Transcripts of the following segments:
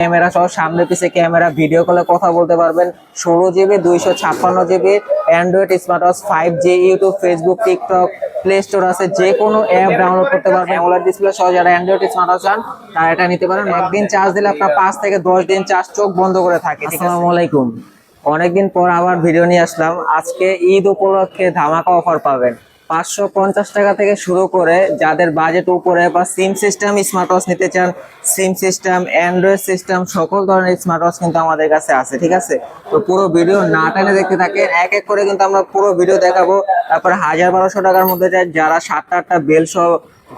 Camera সহ সামনে পিছে ক্যামেরা ভিডিও কলে কথা বলতে পারবেন। ষোলো জিবি দুইশো ছাপ্পান্ন GB Android smart watch five G YouTube Facebook TikTok Play Store আছে। যে কোনো অ্যাপ ডাউনলোড করতে পারবেন। অ্যামোলেড ডিসপ্লে সহ যারা অ্যান্ড্রয়েড স্মার্ট ওয়াচ চান তারা এটা নিতে পারেন। একদিন চার্জ দিলে আপনার পাঁচ থেকে দশ দিন চার্জ চোখ বন্ধ করে থাকে আসসালামু আলাইকুম। অনেকদিন পর আবার ভিডিও নিয়ে আসলাম। আজকে ঈদ উপলক্ষে ধামাকা অফার পাবেন। পাঁচশো পঞ্চাশ টাকা থেকে শুরু করে যাদের বাজেট উপরে বা সিম সিস্টেম স্মার্ট ওয়াচ নিতে চান সিম সিস্টেম অ্যান্ড্রয়েড সিস্টেম সকল ধরনের স্মার্ট ওয়াচ কিন্তু আমাদের কাছে আছে, ঠিক আছে? তো পুরো ভিডিও না টানে দেখতে থাকে এক এক করে কিন্তু আমরা পুরো ভিডিও দেখাবো। তারপরে হাজার বারোশো টাকার মধ্যে যারা সাতটা আটটা বেল সহ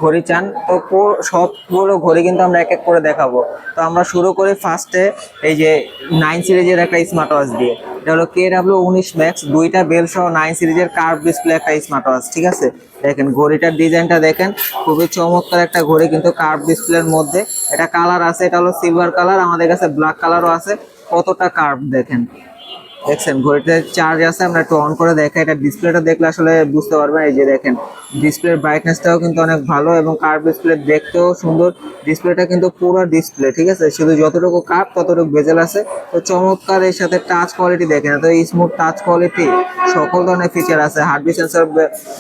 ঘড়ি চান। তো সবগুলো ঘড়ি কিন্তু আমরা এক এক করে দেখাবো। তো আমরা শুরু করি ফার্স্টে এই যে নাইন সিরিজের একটা স্মার্ট ওয়াচ দিয়ে। এটা হলো কে ডাব্লিউ উনিশ ম্যাক্স দুইটা বেল সহ নাইন সিরিজের কার্ভ ডিসপ্লে একটা স্মার্ট ওয়াচ ঠিক আছে? দেখেন, ঘড়িটার ডিজাইনটা দেখেন, খুবই চমৎকার একটা ঘড়ি কিন্তু কার্ভ ডিসপ্লের মধ্যে। এটা কালার আছে, এটা হলো সিলভার কালার আমাদের কাছে ব্ল্যাক কালারও আছে। কতটা কার্ভ দেখেন। দেখছেন, ঘড়িতে চার্জ আছে, আমরা একটু অন করে দেখাই। এটা ডিসপ্লেটা দেখলে আসলে বুঝতে পারবেন, এই যে দেখেন ডিসপ্লের ব্রাইটনেসটাও কিন্তু অনেক ভালো এবং কার্ভ ডিসপ্লে দেখতেও সুন্দর। ডিসপ্লেটা কিন্তু পুরো ডিসপ্লে ঠিক আছে? শুধু যতটুকু কাপ ততটুকু বেজেল আছে। তো চমৎকার এর সাথে টাচ কোয়ালিটি দেখেন তো স্মুথ টাচ কোয়ালিটি সকল ধরনের ফিচার আছে। Heartbeat sensor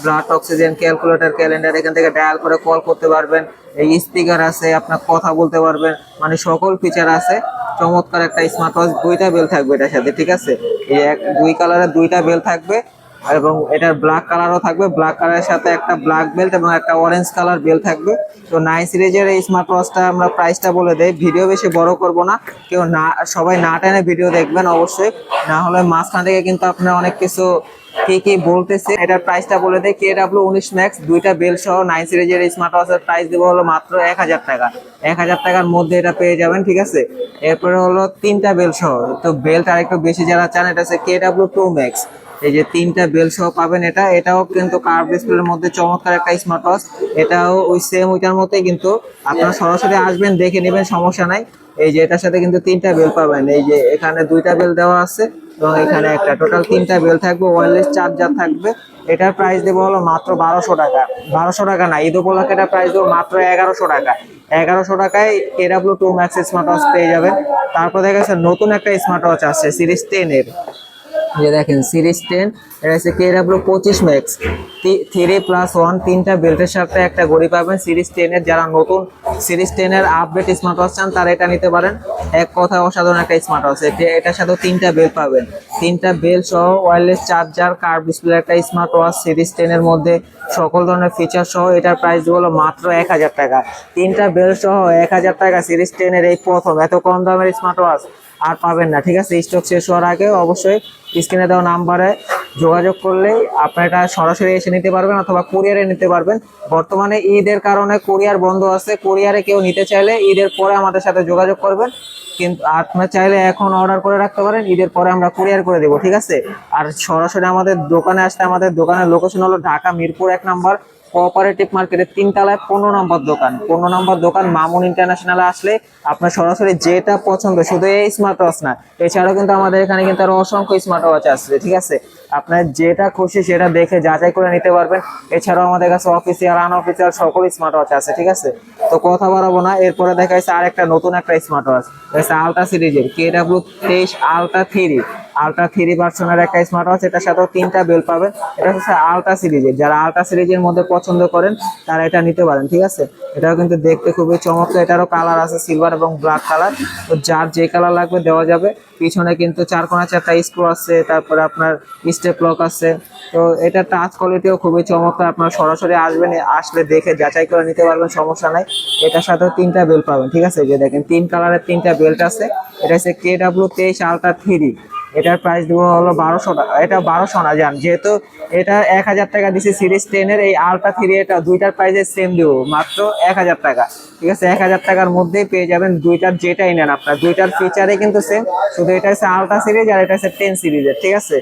blood oxygen calculator calendar এখান থেকে ডায়াল করে কল করতে পারবেন। এই স্পিকার আছে, আপনার কথা বলতে পারবেন মানে সকল ফিচার আছে। চমৎকার একটা স্মার্ট ওয়াচ দুইটা বেল থাকবে এটার সাথে, ঠিক আছে? এই এক, দুই কালারের দুইটা বেল থাকবে এবং এটার ব্ল্যাক কালারও থাকবে। ব্ল্যাক কালারের সাথে একটা ব্ল্যাক বেল্ট এবং একটা অরেঞ্জ কালার বেল থাকবে। তো নাইন সিরিজের এই স্মার্ট ওয়াচটা আমরা প্রাইসটা বলে দেই। ভিডিও বেশি বড় করব না। কেউ না, সবাই না টেনে ভিডিও দেখবেন অবশ্যই। না হলে মাঝখান থেকে কিন্তু আপনার অনেক কিছু কি কি বলতেছে, এটার প্রাইসটা বলে দেয় কে ডাব্লিউ উনিশ ম্যাক্স দুইটা বেল সহ নাইন সিরিজের স্মার্ট ওয়াচের প্রাইস দেবো হলো মাত্র এক হাজার টাকা। এক হাজার টাকার মধ্যে এটা পেয়ে যাবেন, ঠিক আছে? এরপরে হলো তিনটা বেল সহ। তো বেলটা আরেকটু বেশি যারা চান, এটা হচ্ছে কে ডাব্লিউ টু ম্যাক্স এই যে তিনটা বেল সহ পাবেন এটা, এটাও কিন্তু কার্ভ ডিসপ্লের মধ্যে চমৎকার একটা স্মার্ট ওয়াচ এটাও ওই সেম ওইটার মতোই কিন্তু আপনারা সরাসরি আসবেন, দেখে নেবেন, সমস্যা নাই। এই যে এটার সাথে কিন্তু তিনটা বেল পাবেন। এই যে এখানে দুইটা বেল দেওয়া আছে। এবং এখানে একটা টোটাল তিনটা বেল থাকবে ওয়ারলেস চার্জার থাকবে। এটার প্রাইস দেবো হলো মাত্র বারোশো টাকা। বারোশো টাকা না, ঈদ উপলক্ষে এটার প্রাইস দেবো মাত্র এগারোশো টাকা। এগারোশো টাকায় K W two max smart watch পেয়ে যাবেন। তারপর দেখা যাচ্ছে নতুন একটা স্মার্ট ওয়াচ আসছে সিরিজ টেনের যে দেখেন সিরিজ টেন এটা হচ্ছে কে ডাব্লিউ পঁচিশ ম্যাক্স থ্রি প্লাস ওয়ান তিনটা বেল্টের সাথে একটা ঘড়ি পাবেন। সিরিজ টেনের যারা নতুন সিরিজ টেনের আপডেট স্মার্ট ওয়াচ চান, তারা এটা নিতে পারেন। এক কথায় অসাধারণ একটা স্মার্ট ওয়াচ এটার সাথেও তিনটা বেল পাবেন। তিনটা বেল সহ ওয়্যারলেস চার্জার কার ডিসপ্লে একটা স্মার্ট ওয়াচ সিরিজ টেনের মধ্যে সকল ধরনের ফিচার সহ এটার প্রাইস হলো মাত্র এক হাজার টাকা। তিনটা বেল সহ এক হাজার টাকা সিরিজ টেনের এই প্রথম, এত কম দামের স্মার্ট ওয়াচ আর পাবেন না, ঠিক আছে? স্টক শেষ হওয়ার আগে অবশ্যই স্ক্রিনে দেওয়া নাম্বারে যোগাযোগ করলেই আপনারা এটা সরাসরি এসে নিতে পারবেন অথবা কুরিয়ারে নিতে পারবেন। বর্তমানে ঈদের কারণে কুরিয়ার বন্ধ আছে। কুরিয়ারে কেউ নিতে চাইলে ঈদের পরে আমাদের সাথে যোগাযোগ করবেন। কিন্তু আপনার চাইলে এখন অর্ডার করে রাখতে পারেন। ঈদের পরে আমরা কুরিয়ার করে দেবো, ঠিক আছে? আর সরাসরি আমাদের দোকানে আসতে আমাদের দোকানের লোকেশন হলো ঢাকা মিরপুর এক নাম্বার কোঅপারেটিভ মার্কেটের তিনতলায় পনেরো নম্বর দোকান। পনেরো নম্বর দোকান মামুন ইন্টারন্যাশনালে আসলে আপনার সরাসরি যেটা পছন্দ, শুধু এই স্মার্ট ওয়াচ না, এছাড়াও কিন্তু আমাদের এখানে কিন্তু আরও অসংখ্য স্মার্ট ওয়াচ আসছে ঠিক আছে? আপনার যেটা খুশি সেটা দেখে যাচাই করে নিতে পারবেন। এছাড়াও আমাদের কাছে অফিসিয়াল আনঅফিসিয়াল সকল স্মার্ট ওয়াচ আছে, ঠিক আছে? তো কথা বাড়াবো না, এরপরে দেখা যাচ্ছে আর একটা নতুন একটা স্মার্ট ওয়াচ আলট্রা সিরিজের কে ডাব্লু তেইশ আলট্রা থ্রি আলট্রা থ্রি পার্সনের একটা স্মার্ট ওয়াচ এটার সাথেও তিনটা বেল পাবেন। এটা হচ্ছে আলট্রা সিরিজের যারা আলট্রা সিরিজের মধ্যে পছন্দ করেন, তারা এটা নিতে পারেন, ঠিক আছে? এটাও কিন্তু দেখতে খুবই চমৎকার, এটারও কালার আছে সিলভার এবং ব্ল্যাক কালার তো যার যে কালার লাগবে দেওয়া যাবে। পিছনে কিন্তু চার কোনা চারটা স্ক্রু আছে, তারপরে আপনার স্টেপ লক আছে। তো এটা টাচ কোয়ালিটিও খুবই চমৎকার, আপনার সরাসরি আসবেন, আসলে দেখে যাচাই করে নিতে পারবেন, সমস্যা নাই। এটার সাথেও তিনটা বেল্ট পাবেন, ঠিক আছে? যে দেখেন, তিন কালারের তিনটা বেল্ট আছে। এটা হচ্ছে কে ডাব্লিউ তেইশ আলট্রা থ্রি এটার প্রাইস দেবো হলো বারোশো টাকা এটা বারোশো না, জান, যেহেতু এটা এক হাজার টাকা দিচ্ছে সিরিজ টেনের এই আলট্রা থ্রি এটা দুইটার প্রাইসে সেম দেবো, মাত্র এক হাজার টাকা। ঠিক আছে, এক হাজার টাকার মধ্যেই পেয়ে যাবেন দুইটার যেটাই নেন আপনার, দুইটার ফিচারে কিন্তু সেম শুধু এটা হচ্ছে আলট্রা সিরিজ আর এটা হচ্ছে টেন সিরিজের ঠিক আছে?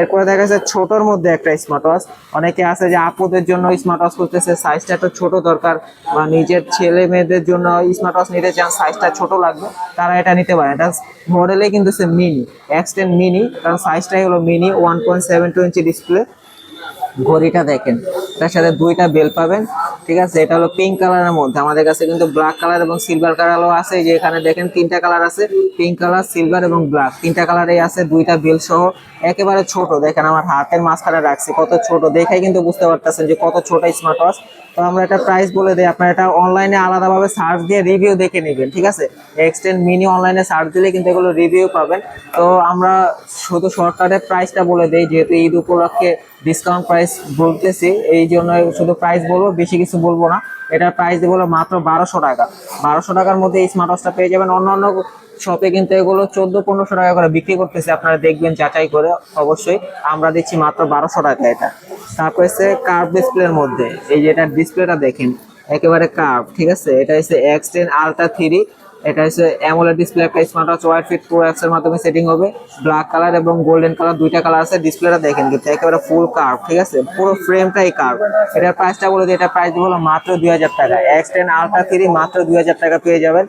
এরপরে দেখা যাচ্ছে ছোটোর মধ্যে একটা স্মার্ট ওয়াচ অনেকে আছে যে আপুদের জন্য স্মার্ট ওয়াচ করতেছে সাইজটা একটু ছোট দরকার, বা নিজের ছেলে মেয়েদের জন্য স্মার্ট ওয়াচ নিতে চান সাইজটা ছোট লাগবে, তারা এটা নিতে পারে এটা মডেলে কিন্তু সে মিনি মিনি কারণ সাইজটাই হলো mini one point seven two inch display ঘড়িটা দেখেন। তার সাথে দুইটা বেল পাবেন, ঠিক আছে? এটা হলো পিঙ্ক কালারের মধ্যে। আমাদের কাছে কিন্তু ব্ল্যাক কালার এবং সিলভার কালারও আছে। যে এখানে দেখেন তিনটা কালার আছে পিঙ্ক কালার সিলভার এবং ব্ল্যাক তিনটা কালারেই আছে, দুইটা বেল সহ। একেবারে ছোট, দেখেন আমার হাতের মাঝখানে রাখছি, কত ছোট। দেখাই কিন্তু বুঝতে পারতেছেন যে কত ছোট স্মার্ট ওয়াচ তো আমরা এটা প্রাইস বলে দিই, আপনারা এটা অনলাইনে আলাদাভাবে সার্চ দিয়ে রিভিউ দেখে নেবেন, ঠিক আছে? এক্সটেন্ড মিনি অনলাইনে সার্চ দিলে কিন্তু এগুলো রিভিউ পাবেন। তো আমরা শুধু শর্টকাটে প্রাইসটা বলে দিই, যেহেতু ঈদ উপলক্ষে ডিসকাউন্ট প্রাইস বলতেছি, এই জন্য শুধু প্রাইস বলব, বেশি কিছু বলব না। এটার প্রাইস হলো মাত্র বারোশো টাকা। বারোশো টাকার মধ্যে এই স্মার্ট ওয়াচটা পেয়ে যাবেন। অন্যান্য শপে কিন্তু এগুলো চোদ্দ, পনেরোশো টাকা করে বিক্রি করতেছে। আপনারা দেখবেন যাচাই করে অবশ্যই আমরা দিচ্ছি মাত্র বারোশো টাকা এটা। তারপর হচ্ছে কার্ভ ডিসপ্লের মধ্যে। এই যে এটার ডিসপ্লেটা দেখেন, একেবারে কার্ভ ঠিক আছে? এটা হচ্ছে এক্স টেন আলট্রা থ্রি এটা হচ্ছে অ্যামোলেড ডিসপ্লে একটা smart watch wide fit pro apps এর মাধ্যমে সেটিং হবে। ব্ল্যাক কালার এবং গোল্ডেন কালার দুইটা কালার আছে। ডিসপ্লেটা দেখেন কিন্তু, একেবারে ফুল কার্ভ ঠিক আছে? পুরো ফ্রেমটাই কার্ভ এটার প্রাইসটা বলে দিই, এটা প্রাইস হলো মাত্র দুই হাজার টাকা। এক্স টেন আলট্রা থ্রি মাত্র দুই হাজার টাকা পেয়ে যাবেন।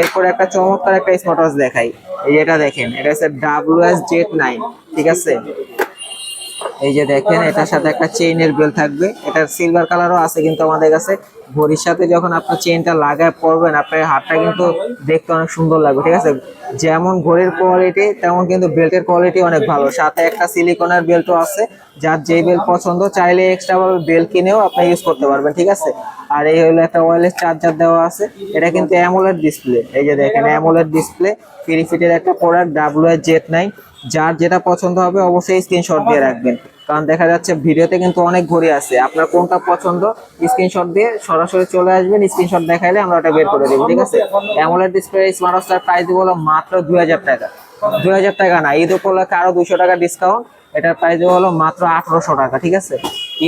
এরপর একটা চমৎকার একটা স্মার্ট ওয়াচ দেখাই। এই যে এটা দেখেন, এটা হচ্ছে ডাব্লিউ এস জেড নাইন ঠিক আছে? এই যে দেখেন, এটার সাথে একটা চেইনের বেল থাকবে। এটার সিলভার কালারও আছে কিন্তু আমাদের কাছে। ঘড়ির সাথে যখন আপনার চেইনটা লাগায় পরবেন আপনার হাতটা কিন্তু দেখতে অনেক সুন্দর লাগবে, ঠিক আছে? যেমন ঘড়ির কোয়ালিটি তেমন কিন্তু বেল্টের কোয়ালিটি অনেক ভালো। সাথে একটা সিলিকনের বেল্টও আছে, যার যে বেল্ট পছন্দ, চাইলে এক্সট্রা বেল্ট কিনেও আপনি ইউজ করতে পারবেন, ঠিক আছে? আর এই হলো একটা ওয়্যারলেস চার্জার দেওয়া আছে, এটা কিন্তু অ্যামোলেড ডিসপ্লে এই যে দেখেন অ্যামোলেড ডিসপ্লে ফিরিফিটের একটা product W S Z nine যার যেটা পছন্দ হবে অবশ্যই স্ক্রিনশট দিয়ে রাখবেন। কারণ দেখা যাচ্ছে ভিডিওতে কিন্তু অনেক ঘড়ি আছে। আপনার কোনটা পছন্দ স্ক্রিনশট দিয়ে সরাসরি চলে আসবেন স্ক্রিনশট দেখাইলে আমরা ওটা বের করে দেবো, ঠিক আছে? অ্যামোলেড ডিসপ্লে স্মার্ট ওয়াচটার প্রাইস হলো মাত্র দুই হাজার টাকা। দুই হাজার টাকা না, ঈদ উপলক্ষে আরও দুশো টাকা ডিসকাউন্ট এটার প্রাইস হলো মাত্র আঠারোশো টাকা, ঠিক আছে?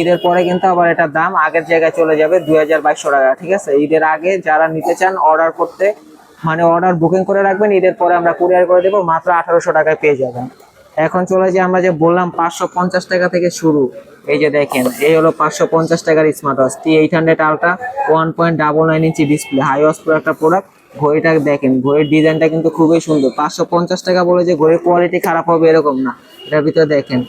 ঈদের পরে কিন্তু আবার এটার দাম আগের জায়গায় চলে যাবে দুই হাজার বাইশশো টাকা, ঠিক আছে? ঈদের আগে যারা নিতে চান অর্ডার করতে মানে অর্ডার বুকিং করে রাখবেন, ঈদের পরে আমরা কুরিয়ার করে দেবো, মাত্র আঠারোশো টাকায় পেয়ে যাবেন। এখন চলে যে আমরা যে বললাম পাঁচশো পঞ্চাশ টাকা থেকে শুরু। এই যে দেখেন, এই হলো পাঁচশো পঞ্চাশ টাকার smart watch T eight hundred ultra one point double nine inch display hi watch pro একটা প্রোডাক্ট ঘড়িটা দেখেন, ঘড়ির ডিজাইনটা কিন্তু খুবই সুন্দর। পাঁচশো পঞ্চাশ টাকা বলে যে ঘড়ির কোয়ালিটি খারাপ হবে এরকম না। এটার ভিতরে দেখেন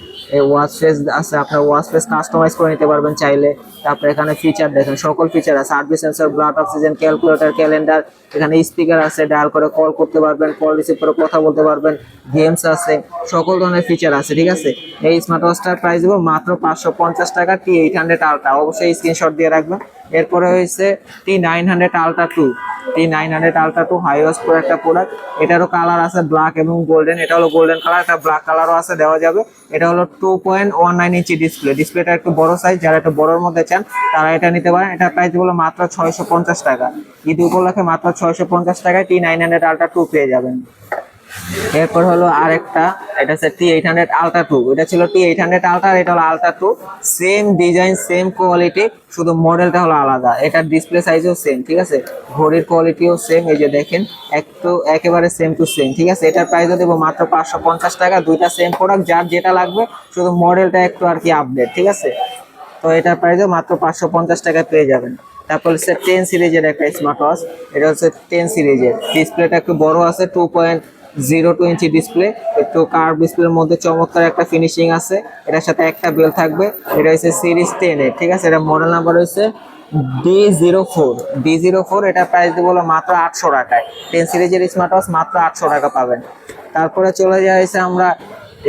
ওয়াচ ফেস আছে, আপনার ওয়াচ ফেস কাস্টমাইজ করে নিতে পারবেন চাইলে। তারপরে এখানে ফিচার দেখেন, সকল ফিচার আছে। আরবি sensor blood oxygen calculator calendar এখানে স্পিকার আছে ডায়াল করে কল করতে পারবেন কল রিসিভ করে কথা বলতে পারবেন গেমস আছে, সকল ধরনের ফিচার আছে, ঠিক আছে? এই স্মার্ট ওয়াচটার প্রাইস দেবো মাত্র পাঁচশো পঞ্চাশ টাকা টি এইট হান্ড্রেড আলট্রা অবশ্যই স্ক্রিনশট দিয়ে রাখবেন। এরপরে হয়েছে T nine hundred ultra two T nine hundred ultra two hi watch pro একটা প্রোডাক্ট এটারও কালার আছে ব্ল্যাক এবং গোল্ডেন এটা হলো গোল্ডেন কালার একটা ব্ল্যাক কালারও আছে, দেওয়া যাবে। এটা হলো two point one nine inch display ডিসপ্লেটা একটু বড় সাইজ যারা একটু বড়োর মধ্যে চান, তারা এটা নিতে পারেন। এটার প্রাইস হলো মাত্র ছয়শো পঞ্চাশ টাকা। ঈদ উপলক্ষে মাত্র ছয়শো পঞ্চাশ টাকায় T nine hundred ultra two পেয়ে যাবেন। এরপর হলো আরেকটা, এটা হচ্ছে T eight hundred ultra two এটা ছিল টি এইট হান্ড্রেড আলট্রা এটা হলো ultra two same design same quality শুধু মডেলটা হলো আলাদা। এটার ডিসপ্লে সাইজও সেম ঠিক আছে? ঘড়ির কোয়ালিটিও সেম এই যে দেখেন, একটু একেবারে সেম টু সেম ঠিক আছে? এটার প্রাইসও দেবো মাত্র পাঁচশো পঞ্চাশ টাকা, দুইটা সেম প্রোডাক্ট যার যেটা লাগবে, শুধু মডেলটা একটু আর কি আপডেট ঠিক আছে? তো এটার প্রাইসও মাত্র পাঁচশো পঞ্চাশ টাকায় পেয়ে যাবেন। তারপর হচ্ছে টেন সিরিজের একটা স্মার্ট ওয়াচ এটা হচ্ছে টেন সিরিজের ডিসপ্লেটা একটু বড় আছে two point zero two inch display একটু কার্ভ ডিসপ্লের মধ্যে চমৎকার একটা ফিনিশিং আছে। এটার সাথে একটা বেল থাকবে। এটা হচ্ছে সিরিজ টেন এ ঠিক আছে? এটা মডেল নাম্বার হচ্ছে D zero four D zero four এটা প্রাইস দেবো বলো মাত্র আটশো টাকায়। টেন সিরিজের স্মার্ট ওয়াচ মাত্র আটশো টাকা পাবেন। তারপরে চলে যাওয়া হয়েছে আমরা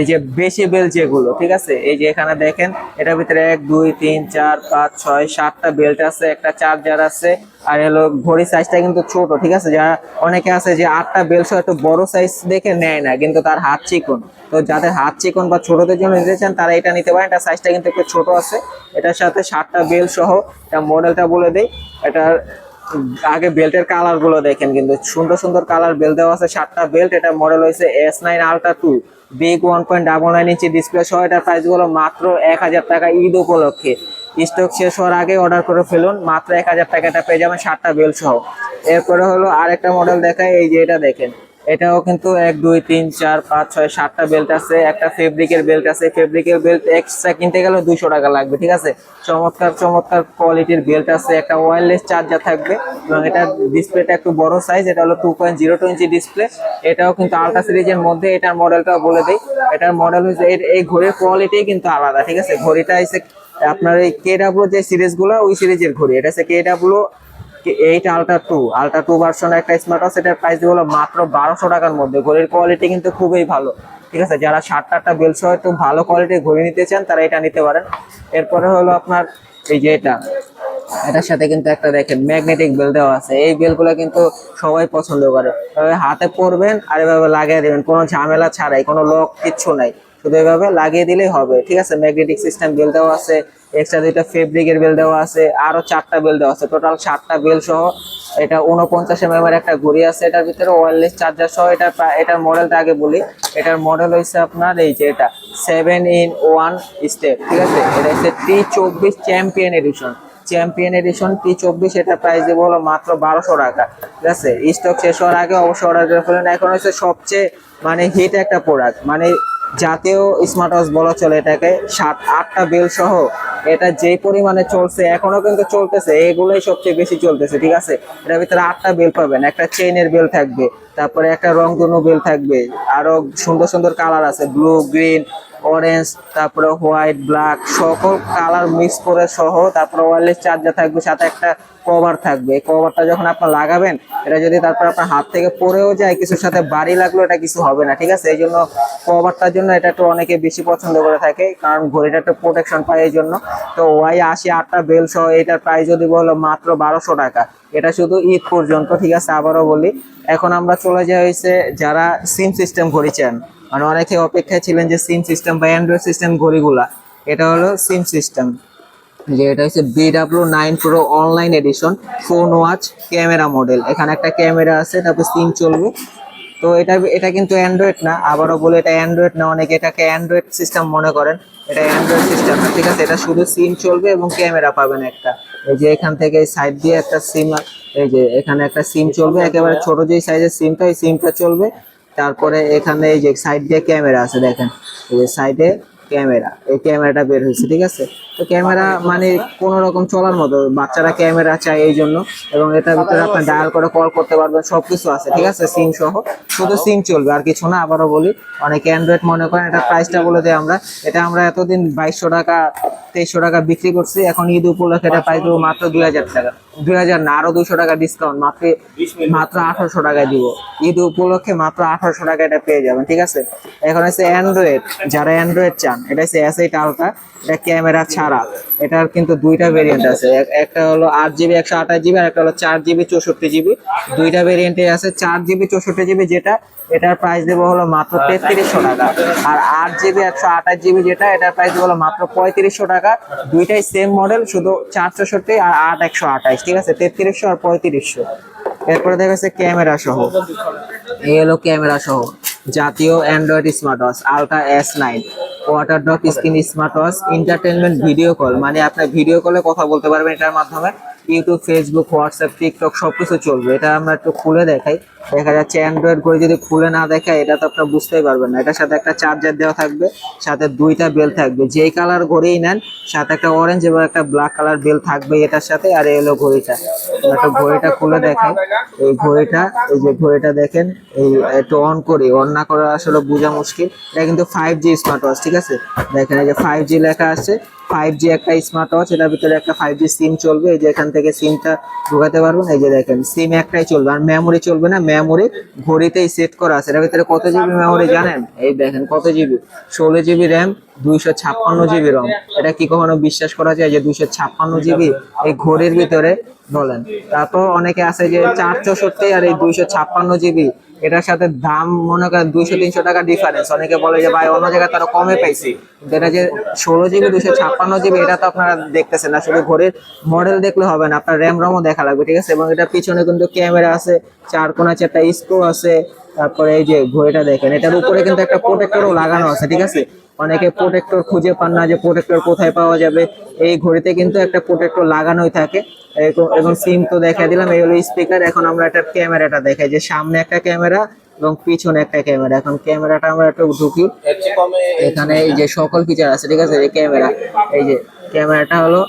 এই যে বেশি বেল যেগুলো ঠিক আছে? এই যে এখানে দেখেন, এটার ভিতরে এক, দুই, তিন, চার, পাঁচ, ছয়, সাতটা বেল্ট আছে, একটা চার্জার আছে, আর হলো ঘড়ি সাইজটা কিন্তু ছোট, ঠিক আছে? যারা অনেকে আছে যে আটটা বেল সহ একটু বড় সাইজ দেখে নেয় না, কিন্তু তার হাত চিকন। তো যাদের হাত চিকন বা ছোটদের জন্য নিতে চান, তারা এটা নিতে পারেন। এটা সাইজটা কিন্তু একটু ছোট আছে। এটার সাথে সাতটা বেল সহ, এটা মডেলটা বলে দেই। এটার আগে বেল্টের কালারগুলো দেখেন কিন্তু, সুন্দর সুন্দর কালার বেল্ট দেওয়া আছে, সাতটা বেল্ট। এটা মডেল হয়েছে S nine ultra two big one point double nine inch display সহ এটার প্রাইস মাত্র এক হাজার টাকা ঈদ উপলক্ষে। স্টক শেষ হওয়ার আগে অর্ডার করে ফেলুন, মাত্র এক হাজার টাকাটা পেয়ে যাবেন সাতটা বেল সহ। এরপরে হলো আরেকটা মডেল দেখায় এই যে এটা দেখেন। এটাও কিন্তু এক, দুই, তিন, চার, পাঁচ, ছয়, সাতটা বেল্ট আছে, একটা ফেব্রিকের বেল্ট আছে ফেব্রিকের বেল্ট এক্সট্রা কিনতে গেলে দুইশো টাকা লাগবে, ঠিক আছে? চমৎকার চমৎকার কোয়ালিটির বেল্ট আছে, একটা ওয়্যারলেস চার্জার থাকবে, এবং এটা ডিসপ্লেটা একটু বড় সাইজ এটা হলো two point zero two inch display এটাও কিন্তু আলট্রা সিরিজের মধ্যে, এটার মডেলটাও বলে দিই, এটার মডেল হচ্ছে এই ঘড়ির কোয়ালিটি কিন্তু আলাদা, ঠিক আছে? ঘড়িটা হচ্ছে আপনার এই কে ডাব্লিউ যে সিরিজগুলো ওই সিরিজের ঘড়ি, এটা হচ্ছে K W eight ultra two ultra two version একটা স্মার্ট ওয়াচ এটার প্রাইস হলো মাত্র বারোশো টাকার মধ্যে। ঘড়ির কোয়ালিটি কিন্তু খুবই ভালো। ঠিক আছে? যারা সাতটা আটটা বেল সহ একটু ভালো কোয়ালিটির ঘড়ি নিতে চান, তারা এটা নিতে পারেন। এরপরে হলো আপনার এই যে এটা। এটার সাথে কিন্তু একটা দেখেন ম্যাগনেটিক বেল দেওয়া আছে। এই বেলগুলো কিন্তু সবাই পছন্দ করে। হাতে পরবেন আর এভাবে লাগিয়ে দেবেন। কোনো ঝামেলা ছাড়াই, কোনো লক কিচ্ছু নাই। শুধু এভাবে লাগিয়ে দিলেই হবে, ঠিক আছে? ম্যাগনেটিক সিস্টেম বেল দেওয়া আছে এক্সট্রা দুইটা ফেব্রিকের বেল দেওয়া আছে, আরও চারটা বেল দেওয়া আছে। টোটাল সাতটা বেল সহ এটা উনপঞ্চাশ এম এর একটা ঘড়ি আছে, এটার ভিতরে ওয়্যারলেস চার্জার সহ এটা এটার মডেলটা আগে বলি। এটার মডেল হচ্ছে আপনার এই যে এটা সেভেন ইন ওয়ান স্টেপ ঠিক আছে? এটা হচ্ছে টি চব্বিশ champion edition champion edition T চব্বিশ, এটা প্রাইস দেবো হলো মাত্র বারোশো টাকা, ঠিক আছে? স্টক শেষ হওয়ার আগে অবশ্যই অর্ডার করে ফেলেন। এখন হচ্ছে সবচেয়ে মানে হিট একটা প্রোডাক্ট মানে জাতীয় স্মার্ট ওয়াচ বলা চলে এটাকে। সাত, আটটা বেল সহ এটা যে পরিমাণে চলছে, এখনও কিন্তু চলতেছে, এগুলোই সবচেয়ে বেশি চলতেছে, ঠিক আছে? এটার ভিতরে আটটা বেল পাবেন, একটা চেইনের বেল থাকবে। তারপরে একটা রংধনু বেল থাকবে। আরও সুন্দর সুন্দর কালার আছে ব্লু গ্রিন অরেঞ্জ তারপরে হোয়াইট ব্ল্যাক সকল কালার মিক্স করে সহ, তারপরে ওয়্যারলেস চার্জার থাকবে, সাথে একটা কভার থাকবে। এই কভারটা যখন আপনার লাগাবেন, এটা যদি তারপর আপনার হাত থেকে পড়েও যায়, কিছুর সাথে বাড়ি লাগল, এটা কিছু হবে না, ঠিক আছে? এই জন্য কভারটার জন্য এটা একটু অনেকে বেশি পছন্দ করে থাকে, কারণ ঘড়িটা একটু প্রোটেকশন পায় এই জন্য। তো ওয়াই আশি আটটা বেল সহ এটার প্রাইস যদি বলো মাত্র বারোশো টাকা। এটা শুধু ঈদ পর্যন্ত, ঠিক আছে? আবারও বলি, এখন আমরা চলে যাই হয়েছে যারা সিম সিস্টেম করেছেন মানে অনেকে অপেক্ষায় ছিলেন যে সিম সিস্টেম বা অ্যান্ড্রয়েড সিস্টেম ঘড়িগুলা। এটা হলো সিম সিস্টেম যে এটা হচ্ছে BW nine pro online edition phone watch camera model এখানে একটা ক্যামেরা আছে, তারপর সিম চলবে। তো এটা এটা কিন্তু অ্যান্ড্রয়েড না, আবারও বলে, এটা অ্যান্ড্রয়েড না, অনেকে এটাকে অ্যান্ড্রয়েড সিস্টেম মনে করেন। এটা অ্যান্ড্রয়েড সিস্টেম না, ঠিক আছে? এটা শুধু সিম চলবে এবং ক্যামেরা পাবেন একটা। এই যে এখান থেকে সাইড দিয়ে একটা সিম এই যে এখানে একটা সিম চলবে, একেবারে ছোট যে সাইজের সিমটা এই সিমটা চলবে। তারপরে এখানে এই যে সাইড দিয়ে ক্যামেরা আছে, দেখেন। এই যে সাইডে ক্যামেরা, এই ক্যামেরাটা বের হয়েছে, ঠিক আছে? তো ক্যামেরা মানে কোনো রকম চলার মতো, বাচ্চারা ক্যামেরা চায় এই জন্য, এবং এটার ভিতরে আপনার ডায়াল করে কল করতে পারবেন, সবকিছু আছে, ঠিক আছে? সিম সহ, শুধু সিম চলবে, আর কিছু না, আবারও বলি, অনেকে অ্যান্ড্রয়েড মনে করেন, এটা প্রাইসটা বলে দেয় আমরা, এটা আমরা এতদিন বাইশশো টাকা, তেইশশো টাকা বিক্রি করছি, এখন ঈদ উপলক্ষে এটা প্রাইস দেবো মাত্র দুই হাজার টাকা। দুই হাজার না আরও দুইশো টাকা ডিসকাউন্ট মাত্র মাত্র আঠারোশো টাকায় দিব। ঈদ উপলক্ষে মাত্র আঠারোশো টাকা এটা পেয়ে যাবেন ঠিক আছে? এখন হচ্ছে অ্যান্ড্রয়েড যারা অ্যান্ড্রয়েড চান এটা হচ্ছে এস এইট আলট্রা এটা ক্যামেরা ছাড়া। এটার কিন্তু দুইটা ভেরিয়েন্ট আছে একটা হলো আট জিবি একশো আঠাশ জিবি আর একটা হলো চার জিবি চৌষট্টি জিবি। দুইটা ভেরিয়েন্টে আছে চার জিবি চৌষট্টি জিবি যেটা এটার প্রাইস দেবো হলো মাত্র তেত্রিশশো টাকা। আর আট জিবি একশো আঠাশ জিবি যেটা এটার প্রাইস দেবো হলো মাত্র পঁয়ত্রিশশো টাকা। দুইটাই সেম মডেল শুধু চার চৌষট্টি আর আট একশো আঠাশ ঠিক আছে? তেত্রিশশো আর পঁয়ত্রিশশো। এরপরে দেখা যাচ্ছে ক্যামেরা সহ। এই হলো ক্যামেরা সহ। জাতীয় android smart watch ultra S nine water drop screen smart watch entertainment video call মানে আপনার ভিডিও কলে কথা বলতে পারবেন এটার মাধ্যমে। ইউটিউব ফেসবুক হোয়াটসঅ্যাপ টিকটক সবকিছু চলবে। এটা আমরা একটু খুলে দেখাই। দেখা যাচ্ছে অ্যান্ড্রয়েড করে যদি খুলে না দেখায়, এটা তো আপনার বুঝতেই পারবেন না। এটার সাথে একটা চার্জার দেওয়া থাকবে, সাথে দুইটা বেল থাকবে। যেই কালার ঘড়িই নেন, সাথে একটা অরেঞ্জ এবং একটা ব্ল্যাক কালার বেল থাকবে এটার সাথে, আর এই হলো ঘড়িটা। একটু ঘড়িটা খুলে দেখাই। এই ঘড়িটা, এই যে ঘড়িটা দেখেন এই, একটু অন করে। অন না করা আসলে বোঝা মুশকিল। এটা কিন্তু ফাইভ জি স্মার্ট ওয়াচ ঠিক আছে? দেখেন এই যে ফাইভ জি লেখা আছে। ফাইভ জি একটা স্মার্ট ওয়াচ এটার ভিতরে একটা ফাইভ জি সিম চলবে। এই যে এখান থেকে সিমটা ঢোকাতে পারবেন। এই যে দেখেন সিম একটাই চলবে। আর মেমোরি চলবে না। মেমোরি ঘড়িতেই সেট করা আছে। এটার ভিতরে কত জিবি মেমোরি জানেন? এই দেখেন, কত জিবি ষোলো জিবি র্যাম দুইশো ছাপ্পান্ন জিবি রম এটা কি কখনো বিশ্বাস করা যায় যে দুইশো ছাপ্পান্ন জিবি এই ঘড়ির ভিতরে বলেন? তারপর অনেকে আছে যে চার চৌষট্টি আর এই দুইশো ছাপ্পান্ন জিবি এটার সাথে দাম মনে করেন দুইশো, তিনশো টাকা ডিফারেন্স অনেকে বলে যে, ভাই, অন্য জায়গায় তারা কমে পাইছি যেটা যে ষোলো জিবি দুশো ছাপ্পান্ন জিবি এটা তো আপনারা দেখতেছেন না। শুধু ঘড়ির মডেল দেখলে হবে না, আপনার র্যাম রমও দেখা লাগবে, ঠিক আছে? এবং এটা পিছনে কিন্তু ক্যামেরা আছে, চার কোনা চারটা স্ক্রু আছে, তারপরে এই যে ঘড়িটা দেখেন, এটার উপরে কিন্তু একটা প্রোটেক্টরও লাগানো আছে, ঠিক আছে? অনেকে প্রোটেক্টর খুঁজে পান না যে প্রোটেক্টর কোথায় পাওয়া যাবে। এই ঘড়িতে কিন্তু একটা প্রোটেক্টর লাগানোই থাকে। এবং সিম তো দেখা দিলাম, এই হলো স্পিকার এখন আমরা একটা ক্যামেরাটা দেখাই, যে সামনে একটা ক্যামেরা এবং পিছনে একটা ক্যামেরা। এখন ক্যামেরাটা আমরা একটু ঢুকি। এখানে এই যে সকল ফিচার আছে, ঠিক আছে? এই ক্যামেরা। এই যে ক্যামেরাটা হলো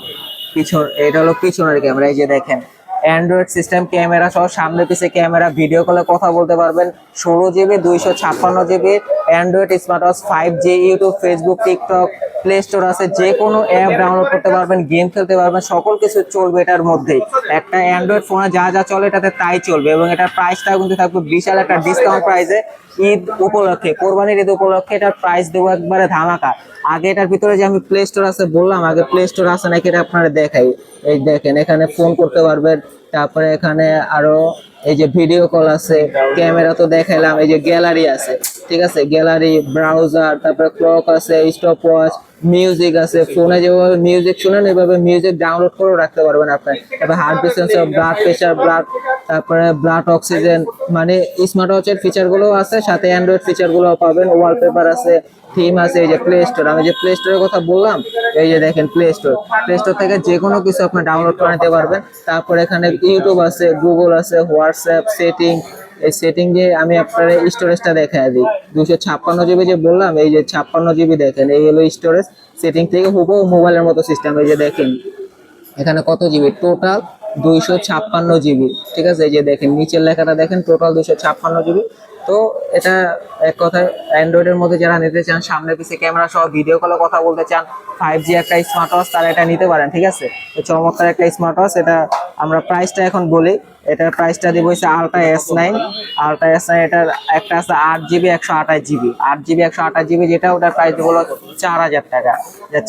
পিছন এটা হলো পিছনের ক্যামেরা, এই যে দেখেন। অ্যান্ড্রয়েড সিস্টেম ক্যামেরা সহ সামনে পিছে ক্যামেরা ভিডিও কলে কথা বলতে পারবেন। ষোলো জিবি দুইশো ছাপ্পান্ন GB android smart watch five G YouTube Facebook TikTok play store আছে যে কোনো অ্যাপ ডাউনলোড করতে পারবেন গেম খেলতে পারবেন, সকল কিছু চলবে এটার মধ্যেই। একটা অ্যান্ড্রয়েড ফোনে যা যা চলে এটাতে তাই চলবে এবং এটার প্রাইসটাও কিন্তু থাকবে বিশাল একটা ডিসকাউন্ট প্রাইসে ঈদ উপলক্ষে, কোরবানির ঈদ উপলক্ষে এটার প্রাইস দেবো একবারে ধামাকা। আগে এটার ভিতরে যে আমি প্লে স্টোর আছে বললাম, আগে প্লে স্টোর আছে নাকি এটা আপনারা দেখাই। এই দেখেন, এখানে ফোন করতে পারবেন, তারপরে এখানে আরও এই যে ভিডিও কল আছে ক্যামেরা তো দেখাইলাম, এই যে গ্যালারি আছে, ঠিক আছে? গ্যালারি ব্রাউজার তারপরে ক্লক আছে স্টপ ওয়াচ মিউজিক আছে ফোনে যেভাবে মিউজিক শুনেন এভাবে মিউজিক ডাউনলোড করেও রাখতে পারবেন আপনি তারপরে heart sensor blood pressure blood তারপরে ব্লাড অক্সিজেন মানে স্মার্ট ওয়াচের ফিচারগুলো আছে সাথে অ্যান্ড্রয়েড ফিচারগুলো পাবেন ওয়ালপেপার আছে থিম আছে এই যে প্লে স্টোর আমি যে প্লে স্টোরের কথা বললাম এই যে দেখেন প্লে স্টোর প্লে স্টোর থেকে যে কোনো কিছু আপনি ডাউনলোড করে নিতে পারবেন। তারপর এখানে ইউটিউব আছে গুগল আছে হোয়াটসঅ্যাপ সেটিং এই সেটিং যে আমি আপনার স্টোরেজটা দেখায় দিই। দুশো ছাপ্পান্ন জিবি যে বললাম, এই যে ছাপ্পান্ন জিবি দেখেন, এই হলো স্টোরেজ সেটিং থেকে হুবহু মোবাইলের মতো সিস্টেম এই যে দেখেন। এখানে কত জিবি টোটাল দুইশো ছাপ্পান্ন জিবি। ঠিক আছে? এই যে দেখেন, নিচের লেখাটা দেখেন টোটাল দুইশো ছাপ্পান্ন জিবি। তো এটা এক কথায় অ্যান্ড্রয়েডের মধ্যে যারা নিতে চান, সামনে পিছিয়ে ক্যামেরা সহ ভিডিও কলে কথা বলতে চান ফাইভ জি একটা স্মার্ট ওয়াচ তারা এটা নিতে পারেন, ঠিক আছে? তো চমৎকার একটা স্মার্ট ওয়াচ এটা আমরা প্রাইসটা এখন বলি। এটার প্রাইসটা দিব হচ্ছে ultra S nine ultra S nine এটার একটা আছে আট জিবি, একশো আঠাশ জিবি। আট জিবি, একশো আঠাশ জিবি, যেটা ওটার প্রাইস দেবো হলো চার হাজার টাকা।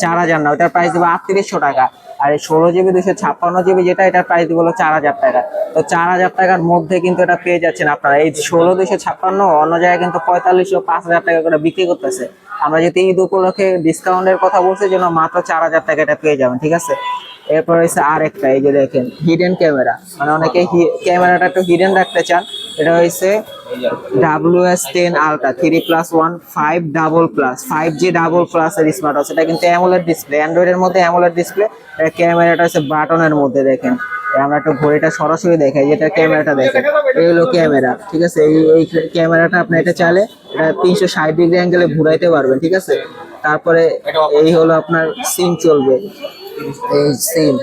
চার হাজার না, ওটার প্রাইস দেবো আটত্রিশশো টাকা। আর এই ষোলো জিবি দুশো ছাপ্পান্ন জিবি যেটা, এটার প্রাইস দেবো চার হাজার টাকা। তো চার হাজার টাকার মধ্যে কিন্তু এটা পেয়ে যাচ্ছেন আপনারা। এই ষোলো দুশো ছাপ্পান্ন অন্য জায়গায় কিন্তু পঁয়তাল্লিশশো পাঁচ হাজার টাকা করে বিক্রি করতেছে। আমরা যদি ঈদ উপলক্ষে ডিসকাউন্টের কথা বলছি যেন মাত্র চার হাজার টাকা এটা পেয়ে যাবেন, ঠিক আছে? এরপর হচ্ছে আর একটা এই যে দেখেন হিডেন ক্যামেরা মানে অনেকে ক্যামেরাটা একটু হিডেন রাখতে চান। এটা হচ্ছে W S ten ultra, three plus one, five double plus, five G double plus এর স্মার্ট আছে এটা কিন্তু অ্যামোলেড ডিসপ্লে অ্যান্ড্রয়েডের মধ্যে অ্যামোলেড ডিসপ্লে ক্যামেরাটা হচ্ছে বাটনের মধ্যে দেখেন। আমরা একটু ঘড়িটা সরাসরি দেখাই যেটা ক্যামেরাটা দেখেন, এই হলো ক্যামেরা, ঠিক আছে? এই এই ক্যামেরাটা আপনি এটা চালে এটা তিনশো ষাট ডিগ্রি অ্যাঙ্গেলে ঘুরাইতে পারবেন, ঠিক আছে? তারপরে এই হলো আপনার সিম চলবে, এই সিম।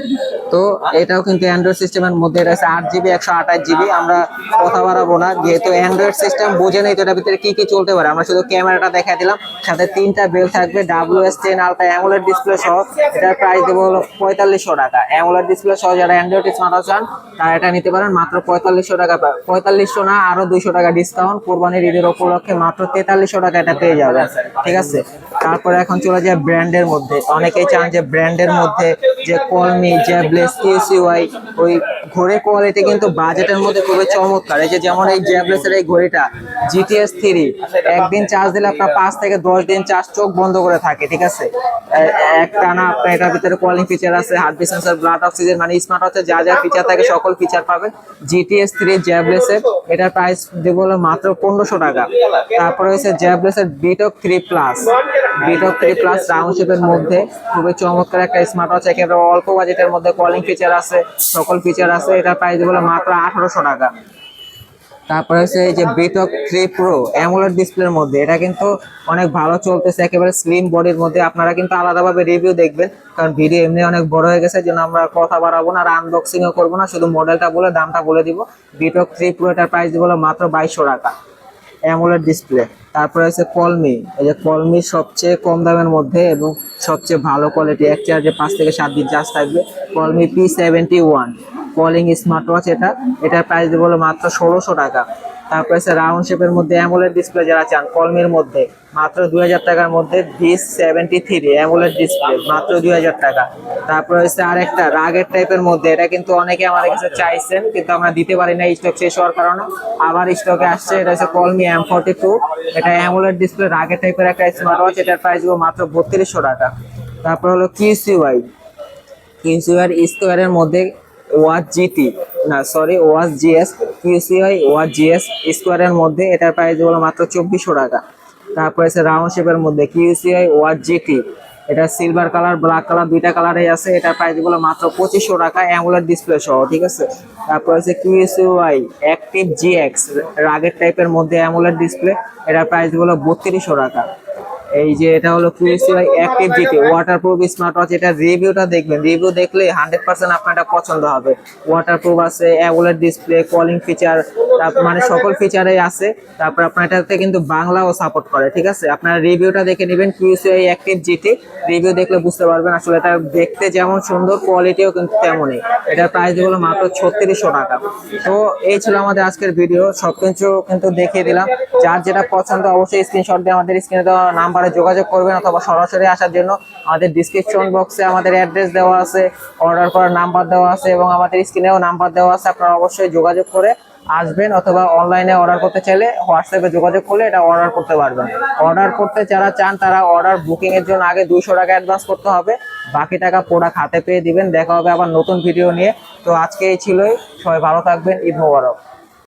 তো এটাও কিন্তু অ্যান্ড্রয়েড সিস্টেমের মধ্যে রয়েছে আট জিবি একশো আঠাশ জিবি আমরা কথা বাড়াবো না, যেহেতু অ্যান্ড্রয়েড সিস্টেম বোঝে নেই তো এটার ভিতরে কি কি চলতে পারে। আমরা শুধু ক্যামেরাটা দেখা দিলাম। সাথে তিনটা বেল থাকবে W S ten ultra AMOLED display সহ। এটার প্রাইস দেবো হলো পঁয়তাল্লিশশো টাকা। অ্যামোলেড ডিসপ্লে সহ যারা অ্যান্ড্রয়েড স্মার্ট চান, তারা এটা নিতে পারেন। মাত্র পঁয়তাল্লিশশো টাকা পঁয়তাল্লিশশো না, আরও দুইশো টাকা ডিসকাউন্ট কোরবানির ঈদের উপলক্ষে মাত্র তেতাল্লিশশো টাকা এটা পেয়ে যাবে ঠিক আছে? তারপরে এখন চলে যায় ব্র্যান্ডের মধ্যে। অনেকেই চান যে ব্র্যান্ডের মধ্যে যে কলমি জ্যাবলেস ইউসিওয়াই ওই ঘড়ি কোয়ালিটি কিন্তু বাজেটের মধ্যে খুবই চমৎকার। এই যে যেমন এই জ্যাবলেসের এই ঘড়িটা জিটিএস থ্রি একদিন চার্জ দিলে আপনার পাঁচ থেকে দশ দিন চার্জ চোখ বন্ধ করে থাকে, ঠিক আছে? এক একটা না আপনার এটার ভিতরে কলিং ফিচার আছে heart beat sensor blood oxygen মানে স্মার্ট হচ্ছে, যা যা ফিচার থাকে সকল ফিচার পাবেন জিটিএস থ্রি জ্যাবলেসের এটার প্রাইস দেবো মাত্র পনেরোশো টাকা। তারপরে হচ্ছে জ্যাবলেসের Btalk three plus Btalk three plus round শেপের মধ্যে। খুবই চমৎকার একটা স্মার্ট ওয়াচ একেবারে অল্প বাজেটের মধ্যে কলিং ফিচার আছে, সকল ফিচার আছে। এটার প্রাইস দেবো হলো মাত্র আঠারোশো টাকা। তারপরে হচ্ছে এই যে বিটক থ্রি প্রো অ্যামোলেড ডিসপ্লের মধ্যে, এটা কিন্তু অনেক ভালো চলতেছে, একেবারে স্লিম বডির মধ্যে। আপনারা কিন্তু আলাদাভাবে রিভিউ দেখবেন, কারণ ভিডিও এমনি অনেক বড় হয়ে গেছে যেন আমরা কথা বাড়াবো না, আর আনবক্সিংও করব না, শুধু মডেলটা বলে, দামটা বলে দিব। বিটক থ্রি প্রো এটার প্রাইস দিব মাত্র বাইশশো টাকা। অ্যামোলেড ডিসপ্লে তারপরে আছে কলমি এই যে কলমি সবচেয়ে কম দামের মধ্যে এবং সবচেয়ে ভালো কোয়ালিটি এক চার্জে পাঁচ থেকে সাত দিন চার্জ থাকবে। Colmi P seventy one calling smart watch এটা। এটার প্রাইস দেবো মাত্র ষোলোশো টাকা। তারপরে হচ্ছে রাউন্ড শেপের মধ্যে অ্যামোলেড ডিসপ্লে যারা চান কলমির মধ্যে, মাত্র দুই হাজার টাকার মধ্যে ভিস সেভেন্টি থ্রি অ্যামোলেড ডিসপ্লে মাত্র দুই হাজার টাকা। তারপরে হচ্ছে আরেকটা রাগের টাইপের মধ্যে, এটা কিন্তু অনেকে আমাদের কাছে চাইছেন, কিন্তু আমরা দিতে পারি না স্টক শেষ হওয়ার কারণে। আবার স্টকে আসছে, এটা হচ্ছে কলমি এম ফর্টি টু এটা অ্যামোলেড ডিসপ্লে রাগের টাইপের একটা স্মার্ট ওয়াচ এটার প্রাইস মাত্র বত্রিশশো টাকা। তারপর হলো কিউসিওয়াই কিউসিওয়ার স্কোয়ারের মধ্যে ওয়াচ জিটি না sorry watch GS QCI watch GS স্কোয়ারের মধ্যে এটার প্রাইস হলো মাত্র চব্বিশশো টাকা। তারপরে আছে রাউন্ড শেপের মধ্যে কিউসিআই ওয়াচ জিটি। এটা সিলভার কালার ব্ল্যাক কালার দুইটা কালারে আছে। এটার প্রাইস হলো মাত্র পঁচিশশো টাকা অ্যাঙ্গুলার ডিসপ্লে সহ, ঠিক আছে? তারপরে আছে কিউসিআই অ্যাক্টিভ জিএক্স রাগের টাইপের মধ্যে অ্যামুলার ডিসপ্লে এটার প্রাইস হলো বত্রিশশো টাকা। এই যে এটা হলো QCI active GT waterproof smart watch এটা রিভিউটা দেখবেন। রিভিউ দেখলে হান্ড্রেড পার্সেন্ট আপনার এটা পছন্দ হবে। ওয়াটারপ্রুফ আছে অ্যাবুলেট ডিসপ্লে কলিং ফিচার মানে সকল ফিচারেই আছে। তারপর আপনার এটাতে কিন্তু বাংলাও সাপোর্ট করে, ঠিক আছে? আপনার রিভিউটা দেখে নেবেন QCI অ্যাক্টিভ জিটি রিভিউ দেখলে বুঝতে পারবেন, আসলে এটা দেখতে যেমন সুন্দর কোয়ালিটিও কিন্তু তেমনই। এটার প্রাইস হলো মাত্র ছত্রিশশো টাকা। তো এই ছিল আমাদের আজকের ভিডিও সবকিছু কিন্তু দেখিয়ে দিলাম। যার যেটা পছন্দ, অবশ্যই স্ক্রিনশট দিয়ে আমাদের স্ক্রিনে দেওয়া নাম্বারে যোগাযোগ করবেন অথবা সরাসরি আসার জন্য আমাদের ডিসক্রিপশন বক্সে আমাদের অ্যাড্রেস দেওয়া আছে অর্ডার করার নাম্বার দেওয়া আছে এবং আমাদের স্ক্রিনেও নাম্বার দেওয়া আছে। আপনারা অবশ্যই যোগাযোগ করে আসবেন অথবা অনলাইনে অর্ডার করতে চাইলে হোয়াটসঅ্যাপে যোগাযোগ করলে এটা অর্ডার করতে পারবেন। অর্ডার করতে যারা চান তারা অর্ডার বুকিং এর জন্য আগে দুইশো টাকা অ্যাডভান্স করতে হবে। বাকি টাকা প্রোডাক্ট হাতে পেয়ে দিবেন। দেখা হবে আবার নতুন ভিডিও নিয়ে। তো আজকে এই ছিলই। সবাই ভালো থাকবেন। ঈদ মোবারক।